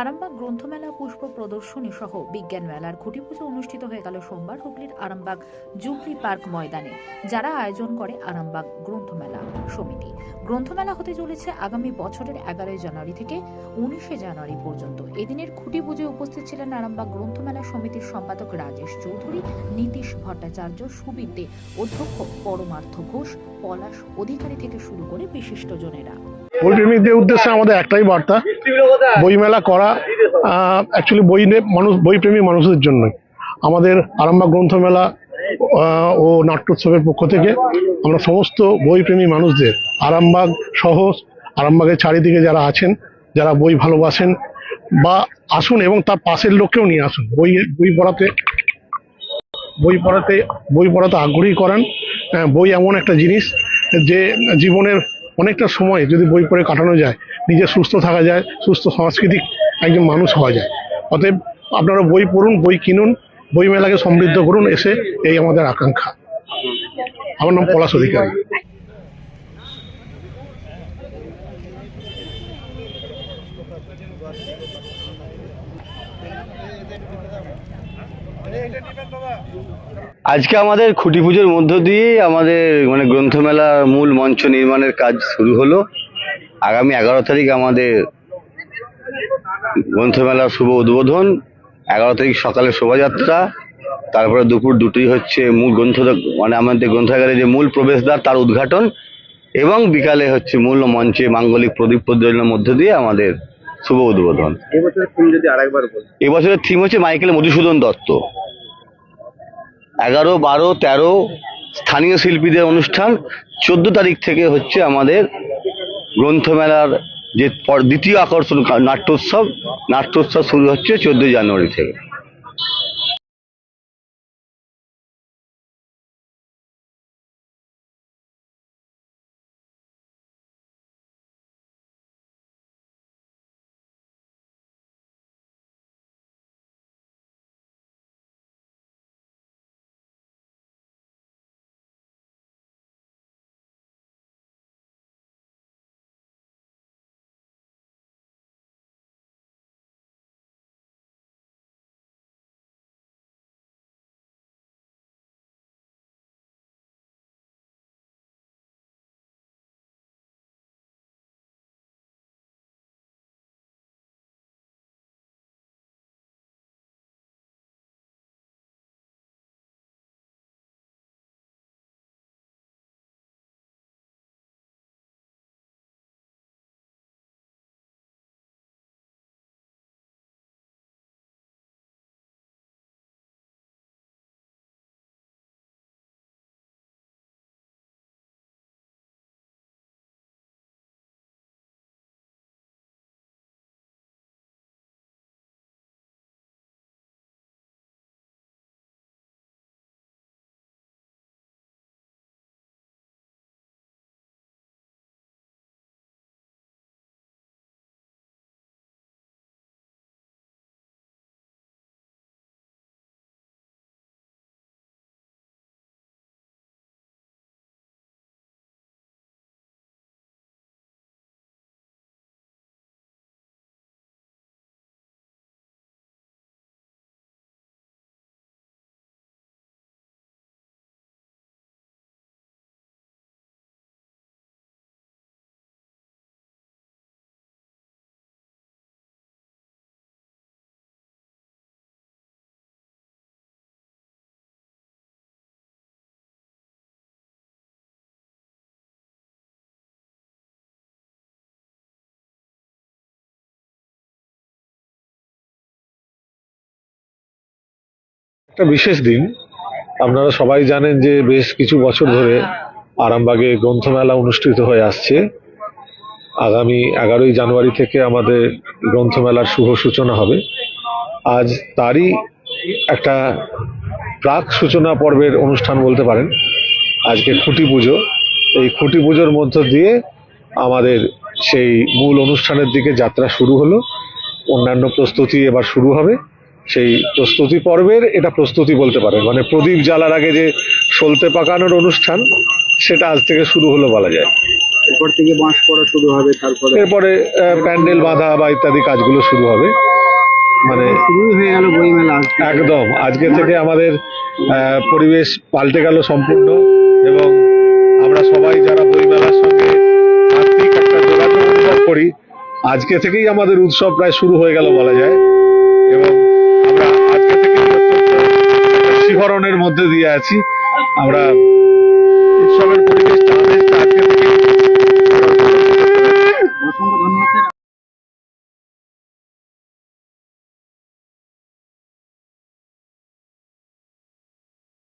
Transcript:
আরামবাগ গ্রন্থমেলা, পুষ্প প্রদর্শনী সহ বিজ্ঞান মেলার খুঁটি পুজো অনুষ্ঠিত হয়ে গেল সোমবার হুগলির আরামবাগ জুবলি পার্ক ময়দানে, যারা আয়োজন করে আরামবাগ গ্রন্থমেলা সমিতি। গ্রন্থমেলা হতে চলেছে আগামী বছরের এগারোই জানুয়ারি থেকে উনিশে জানুয়ারি পর্যন্ত। এদিনের খুঁটি পুজোয় উপস্থিত ছিলেন আরামবাগ গ্রন্থমেলা সমিতির সম্পাদক রাজেশ চৌধুরী, নীতিশ ভট্টাচার্য, সুবীর দে, অধ্যক্ষ পরমার্থ ঘোষ, পলাশ অধিকারী থেকে শুরু করে বিশিষ্টজনেরা। বই প্রেমিকদের উদ্দেশ্যে আমাদের একটাই বার্তা, বইমেলা করা অ্যাকচুয়ালি বই মানুষ বইপ্রেমী মানুষদের জন্যই। আমাদের আরামবাগ গ্রন্থমেলা ও নাট্যোৎসবের পক্ষ থেকে আমরা সমস্ত বইপ্রেমী মানুষদের, আরামবাগ সহ আরামবাগের চারিদিকে যারা আছেন, যারা বই ভালোবাসেন, বা আসুন এবং তার পাশের লোককেও নিয়ে আসুন। বই বই পড়াতে বই পড়াতে বই পড়াতে আগ্রহী করান। বই এমন একটা জিনিস যে জীবনের অনেকটা সময় যদি বই পড়ে কাটানো যায়, নিজে সুস্থ থাকা যায়, সুস্থ সাংস্কৃতিক একজন মানুষ হওয়া যায়। অতএব আপনারা বই পড়ুন, বই কিনুন, বই মেলাকে সমৃদ্ধ করুন, এসে এই আমাদের আকাঙ্ক্ষা। আমার নাম পলাশ অধিকারী। আজকে আমাদের খুঁটি পুজোর মধ্য দিয়ে আমাদের মানে গ্রন্থমেলার মূল মঞ্চ নির্মাণের কাজ শুরু হলো। আগামী এগারো তারিখ আমাদের গ্রন্থমেলার শুভ উদ্বোধন। এগারো তারিখ সকালে শোভাযাত্রা। তারপরে দুপুর দুটোই হচ্ছে মূল গ্রন্থ মানে আমাদের গ্রন্থাগারে যে মূল প্রবেশদ্বার তার উদ্ঘাটন। এবং বিকালে হচ্ছে মূল মঞ্চে মাঙ্গলিক প্রদীপ প্রজ্বলনের মধ্য দিয়ে আমাদের শুভ উদ্বোধন। এবছরের থিম যদি আরেকবার এবছরের থিম হচ্ছে মাইকেল মধুসূদন দত্ত। এগারো, বারো, তেরো স্থানীয় শিল্পীদের অনুষ্ঠান। চোদ্দ তারিখ থেকে হচ্ছে আমাদের গ্রন্থমেলার যে দ্বিতীয় আকর্ষণ নাট্যোৎসব। নাট্যোৎসব শুরু হচ্ছে চোদ্দই জানুয়ারি থেকে। একটা বিশেষ দিন। আপনারা সবাই জানেন যে বেশ কিছু বছর ধরে আরামবাগে গ্রন্থমেলা অনুষ্ঠিত হয়ে আসছে। আগামী এগারোই জানুয়ারি থেকে আমাদের গ্রন্থমেলার শুভ সূচনা হবে। আজ তারই একটা প্রাক সূচনা পর্বের অনুষ্ঠান বলতে পারেন। আজকে খুঁটি পুজো। এই খুঁটি পুজোর মধ্য দিয়ে আমাদের সেই মূল অনুষ্ঠানের দিকে যাত্রা শুরু হলো। অন্যান্য প্রস্তুতি এবার শুরু হবে। সেই প্রস্তুতি পর্বের এটা প্রস্তুতি বলতে পারেন। মানে প্রদীপ জ্বালার আগে যে সলতে পাকানোর অনুষ্ঠান সেটা আজ থেকে শুরু হলো বলা যায়। এরপর থেকে বাঁশ করা শুরু হবে তারপরে এরপরে প্যান্ডেল বাঁধা বা ইত্যাদি কাজগুলো শুরু হবে। মানে শুরুই হয়ে গেল বই মেলা আজকে। একদম। আজকে থেকে আমাদের পরিবেশ পাল্টে গেল সম্পূর্ণ এবং আমরা সবাই যারা বইমেলার সঙ্গে আর্থিক একটা যোগাযোগ অনুভব করি আজকে থেকেই আমাদের উৎসব প্রায় শুরু হয়ে গেল বলা যায়। এবং আজকে থেকে শিহরণের মধ্যে দিয়ে আছি। আমরা উৎসবের পরিবেশটা আজকে থেকে